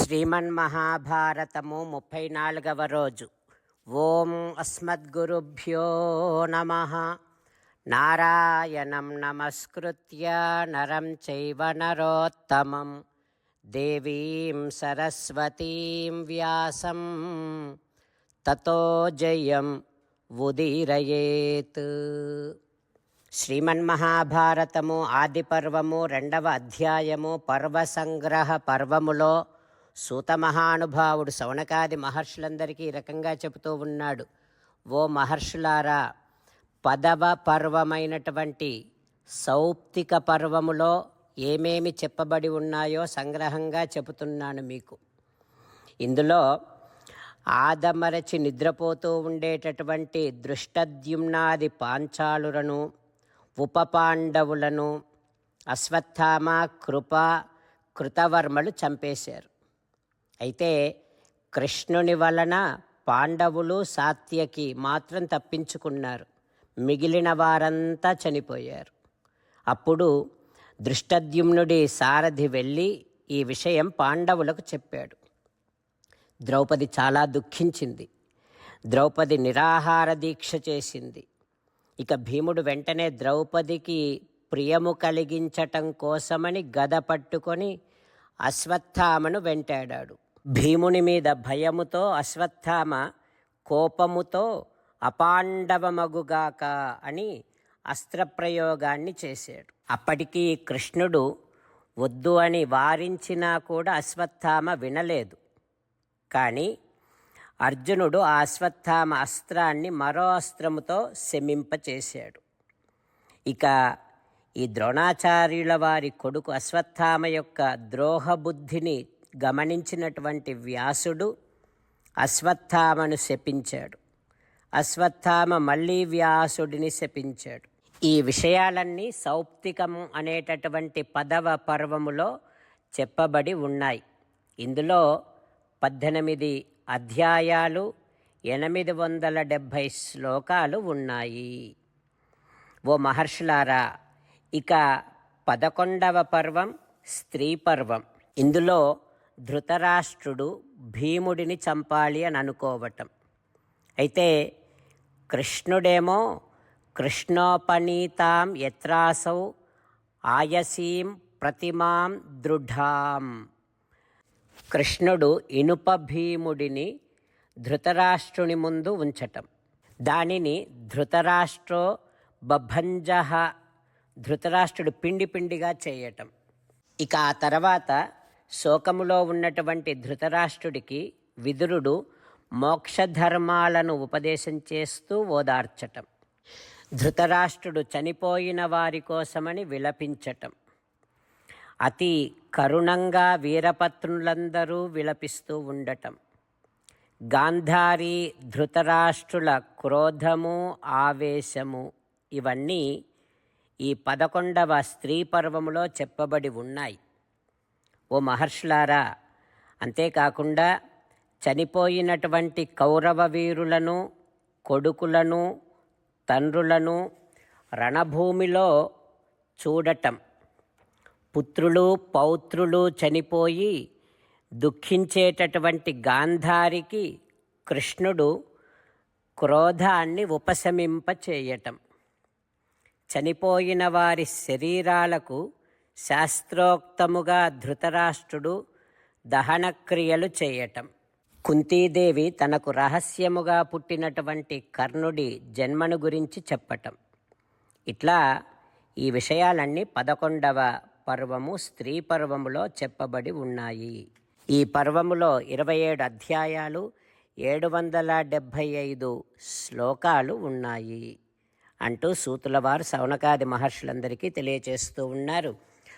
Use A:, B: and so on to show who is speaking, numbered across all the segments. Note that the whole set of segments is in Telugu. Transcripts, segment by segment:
A: శ్రీమన్మహాభారతము ముప్పై నాలుగవ రోజు. ఓం అస్మద్గురుభ్యో నమ. నారాయణం నమస్కృత్య నరం చైవ నరోత్తమం. దేవీం సరస్వతీం వ్యాసం. తతో జయం ఉదీరయేత్. శ్రీమన్మహాభారతము ఆది పర్వము రెండవ అధ్యాయము పర్వసంగ్రహ పర్వములో సూత మహానుభావుడు శౌనకాది మహర్షులందరికీ ఈ రకంగా చెబుతూ ఉన్నాడు. ఓ మహర్షులారా పదవ పర్వమైనటువంటి సౌప్తిక పర్వములో ఏమేమి చెప్పబడి ఉన్నాయో సంగ్రహంగా చెబుతున్నాను మీకు. ఇందులో ఆదమరచి నిద్రపోతూ ఉండేటటువంటి దృష్టద్యుమ్నాది పాంచాలులను ఉపపాండవులను అశ్వత్థామ కృప కృతవర్మలు చంపేశారు. అయితే కృష్ణుని వలన పాండవులు సాత్యకి మాత్రం తప్పించుకున్నారు. మిగిలిన వారంతా చనిపోయారు. అప్పుడు దృష్టద్యుమ్నుడి సారథి వెళ్ళి ఈ విషయం పాండవులకు చెప్పాడు. ద్రౌపది చాలా దుఃఖించింది. ద్రౌపది నిరాహార దీక్ష చేసింది. ఇక భీముడు వెంటనే ద్రౌపదికి ప్రియము కలిగించటం కోసమని గద పట్టుకొని అశ్వత్థామను వెంటాడాడు. భీముని మీద భయముతో అశ్వత్థామ కోపముతో అపాండవమగుగాక అని అస్త్రప్రయోగాన్ని చేశాడు. అప్పటికీ కృష్ణుడు వద్దు అని వారించినా కూడా అశ్వత్థామ వినలేదు. కానీ అర్జునుడు ఆ అశ్వత్థామ అస్త్రాన్ని మరో అస్త్రముతో శమింపచేశాడు ఇక ఈ ద్రోణాచార్యుల వారి కొడుకు అశ్వత్థామ యొక్క ద్రోహబుద్ధిని గమనించినటువంటి వ్యాసుడు అశ్వత్థామను శపించాడు. అశ్వత్థామ మళ్ళీ వ్యాసుడిని శపించాడు. ఈ విషయాలన్నీ సౌప్తికము అనేటటువంటి పదవ పర్వములో చెప్పబడి ఉన్నాయి. ఇందులో పద్దెనిమిది అధ్యాయాలు ఎనిమిది వందల డెబ్భై శ్లోకాలు ఉన్నాయి. ఓ మహర్షులారా ఇక పదకొండవ పర్వం స్త్రీ పర్వం. ఇందులో ధృతరాష్ట్రుడు భీముడిని చంపాలి అని అనుకోవటం. అయితే కృష్ణుడేమో కృష్ణోపనీతాం యత్రాసౌ ఆయసీం ప్రతిమాం దృఢాం. కృష్ణుడు ఇనుప భీముడిని ధృతరాష్ట్రుని ముందు ఉంచటం. దానిని ధృతరాష్ట్రో బభంజ ధృతరాష్ట్రుడు పిండి పిండిగా చేయటం. ఇక ఆ తర్వాత శోకములో ఉన్నటువంటి ధృతరాష్ట్రుడికి విదురుడు మోక్షధర్మాలను ఉపదేశం చేస్తూ ఓదార్చటం. ధృతరాష్ట్రుడు చనిపోయిన వారి కోసమని విలపించటం. అతి కరుణంగా వీరపత్నులందరూ విలపిస్తూ ఉండటం. గాంధారి ధృతరాష్ట్రుల క్రోధము ఆవేశము ఇవన్నీ ఈ పదకొండవ స్త్రీ పర్వములో చెప్పబడి ఉన్నాయి. ఓ మహర్షులారా అంతేకాకుండా చనిపోయినటువంటి కౌరవ వీరులను కొడుకులను తండ్రులను రణభూమిలో చూడటం. పుత్రులు పౌత్రులు చనిపోయి దుఃఖించేటటువంటి గాంధారికి కృష్ణుడు క్రోధాన్ని ఉపశమింపచేయటం. చనిపోయిన వారి శరీరాలకు శాస్త్రోక్తముగా ధృతరాష్ట్రుడు దహనక్రియలు చేయటం. కుంతీదేవి తనకు రహస్యముగా పుట్టినటువంటి కర్ణుడి జన్మను గురించి చెప్పటం. ఇట్లా ఈ విషయాలన్నీ పదకొండవ పర్వము స్త్రీ పర్వములో చెప్పబడి ఉన్నాయి. ఈ పర్వములో ఇరవై ఏడు అధ్యాయాలు ఏడు వందల డెబ్భై ఐదు శ్లోకాలు ఉన్నాయి. అంటూ సూతులవారు సౌనకాది మహర్షులందరికీ తెలియచేస్తూ ఉన్నారు.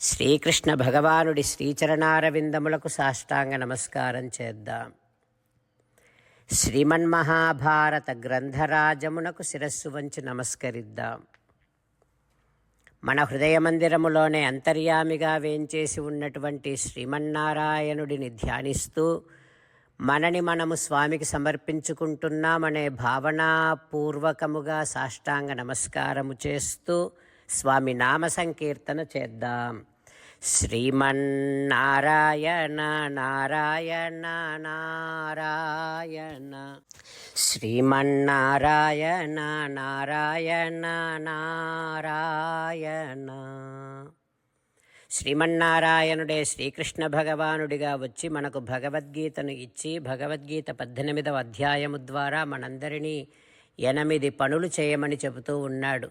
A: శ్రీకృష్ణ భగవానుడి శ్రీచరణారవిందములకు సాష్టాంగ నమస్కారం చేద్దాం. శ్రీమన్మహాభారత గ్రంథరాజమునకు శిరస్సు వంచి నమస్కరిద్దాం. మన హృదయ మందిరములోనే అంతర్యామిగా వేంచేసి ఉన్నటువంటి శ్రీమన్నారాయణుడిని ధ్యానిస్తూ మనని మనము స్వామికి సమర్పించుకుంటున్నామనే భావనాపూర్వకముగా సాష్టాంగ నమస్కారము చేస్తూ స్వామి నామ సంకీర్తన చేద్దాం. శ్రీమన్నారాయణ నారాయణ నారాయణ. శ్రీమన్నారాయణ నారాయణ నారాయణ. శ్రీమన్నారాయణుడే శ్రీకృష్ణ భగవానుడిగా వచ్చి మనకు భగవద్గీతను ఇచ్చి భగవద్గీత పద్దెనిమిదవ అధ్యాయము ద్వారా మనందరినీ ఎనిమిది పనులు చేయమని చెబుతూ ఉన్నాడు.